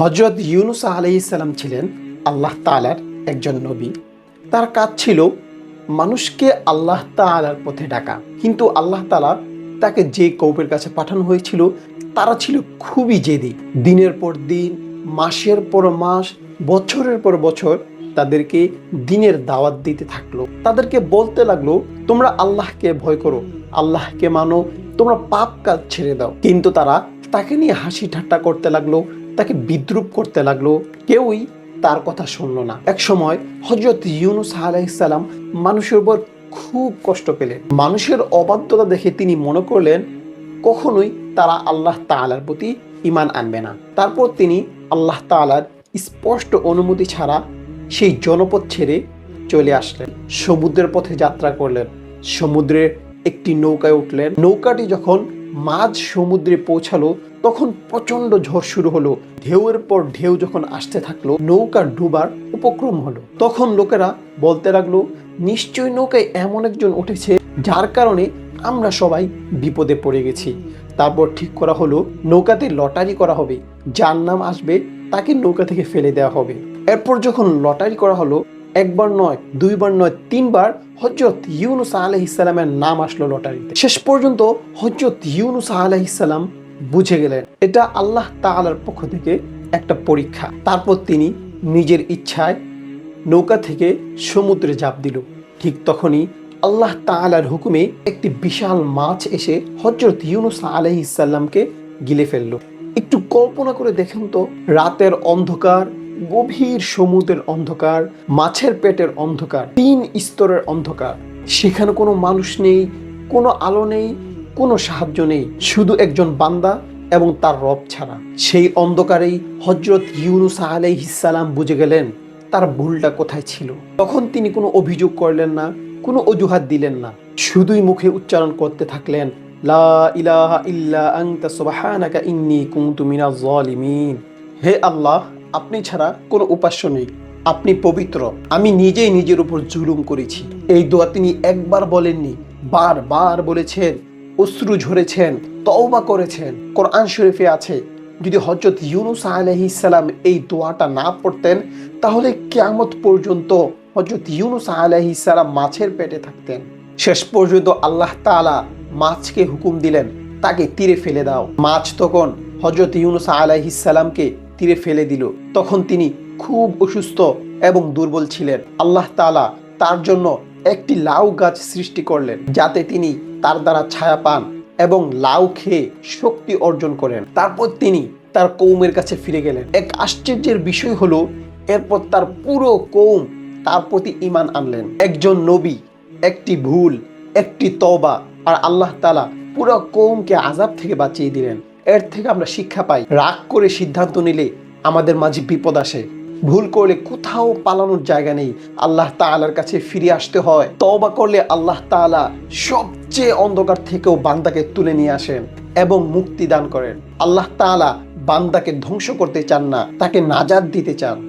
হজরত ইউনুস আলাইসাল্লাম ছিলেন আল্লাহ তালার একজন নবী। তার কাজ ছিল মানুষকে আল্লাহ তালার পথে ডাকা। কিন্তু আল্লাহ তালা তাকে যে কৌপের কাছে পাঠানো হয়েছিল, তারা ছিল খুবই জেদি। দিনের পর দিন, মাসের পর মাস, বছরের পর বছর তাদেরকে দিনের দাওয়াত দিতে থাকল। তাদেরকে বলতে লাগল, তোমরা আল্লাহকে ভয় করো, আল্লাহকে মানো, তোমরা পাপ কাজ ছেড়ে দাও। কিন্তু তারা তাকে নিয়ে হাসি ঠাট্টা করতে লাগল। তাকে বিদ্রুপ করতে লাগল। কেউই তার কথা শুনলো না। এক সময় হজরত ইউনুস আলাইসাল্লাম মানুষের উপর খুব কষ্ট পেলেন। মানুষের অবাধ্যতা দেখে তিনি মনে করলেন, কখনোই তারা আল্লাহ তাআলার প্রতি ইমান আনবে না। তারপর তিনি আল্লাহ তাআলার স্পষ্ট অনুমতি ছাড়া সেই জনপদ ছেড়ে চলে আসলেন। সমুদ্রের পথে যাত্রা করলেন। সমুদ্রে একটি নৌকায় উঠলেন। নৌকাটি যখন মাঝ সমুদ্রে পৌঁছালো তখন প্রচণ্ড ঝড় শুরু হলো। ঢেউয়ের পর ঢেউ যখন আসতে থাকল, নৌকা ডুবার উপক্রম হলো। তখন লোকেরা বলতে লাগল, নিশ্চয়ই নৌকায় এমন একজন উঠেছে যার কারণে আমরা সবাই বিপদে পড়ে গেছি। তারপর ঠিক করা হলো, নৌকাতে লটারি করা হবে। যার নাম আসবে, তাকে নৌকা থেকে ফেলে দেওয়া হবে। এরপর যখন লটারি করা হলো, একবার নয়, দুইবার নয়, তিনবার হজরত ইউনুস আলহ ইসলামের নাম আসলো লটারিতে। শেষ পর্যন্ত হজরত ইউনুস আলহ ইসলাম বুঝে গেলেন। এটা আল্লাহ তাআলার পক্ষ থেকে একটা পরীক্ষা। তারপর তিনি নিজের ইচ্ছায় নৌকা থেকে সমুদ্রে ঝাঁপ দিল। ঠিক তখনই আল্লাহ তাআলার হুকুমে একটি বিশাল মাছ এসে হজরত ইউনুস আলহ ইসাল্লামকে গিলে ফেলল। একটু কল্পনা করে দেখুন তো, রাতের অন্ধকার, গভীর সমুদ্রের অন্ধকার, মাছের পেটের অন্ধকার, তিন স্তরের অন্ধকার। সেখানে কোনো মানুষ নেই, কোনো আলো নেই কোনো সাহায্য নেই, শুধু একজন বান্দা এবং তার রব ছাড়া। সেই অন্ধকারেই হজরত ইউনুস আলাইহিসালাম বুঝে গেলেন তার ভুলটা কোথায় ছিল। তখন তিনি কোনো অভিযোগ করলেন না, কোনো অজুহাত দিলেন না। শুধুই মুখে উচ্চারণ করতে থাকলেন, লা ইলাহা ইল্লা আনতা সুবহানাকা ইন্নী কুনতু মিনাজ হে আল্লাহ, আপনি ছাড়া কোনো উপাস্য নেই। আপনি পবিত্র, আমি নিজেই নিজের উপর জুলুম করেছি। এই দোয়া তিনি একবার বলেননি, বারবার বলেছেন। অশ্রু ঝরেছেন, তওবা করেছেন। কোরআন শরীফে আছে, যদি হজরত ইউনুস আলহিসাল্লাম এই দোয়াটা না পড়তেন, তাহলে কেয়ামত পর্যন্ত হজরত ইউনুস আলহিসাল্লাম মাছের পেটে থাকতেন। শেষ পর্যন্ত আল্লাহ তাআলা মাছকে হুকুম দিলেন, তাকে তীরে ফেলে দাও। মাছ তখন হজরত ইউনুস আলাইহিসাল্লামকে তীরে ফেলে দিল। তখন তিনি খুব অসুস্থ এবং দুর্বল ছিলেন। আল্লাহ তাআলা তার জন্য একটি লাউ গাছ সৃষ্টি করলেন, যাতে তিনি তার দ্বারা ছায়া পান এবং লাউ খেয়ে শক্তি অর্জন করেন। তারপর তিনি তার কৌমের কাছে ফিরে গেলেন। এক আশ্চর্যের বিষয় হলো, এরপর তার পুরো কৌম তার প্রতি ইমান আনলেন। একজন নবী, একটি ভুল, একটি তবা আর আল্লাহ তালা পুরো কৌমকে আজাব থেকে বাঁচিয়ে দিলেন। এর থেকে আমরা শিক্ষা পাই, রাগ করে সিদ্ধান্ত নিলে আমাদের মাঝে বিপদ আসে। ভুল করলে কোথাও পালানোর জায়গা নেই। আল্লাহ তালার কাছে ফিরে আসতে হয়। তবা করলে আল্লাহ তালা সবচেয়ে অন্ধকার থেকেও বান্দাকে তুলে নিয়ে আসেন এবং মুক্তি দান করেন। আল্লাহ তালা বান্দাকে ধ্বংস করতে চান না, তাকে নাজাদ দিতে চান।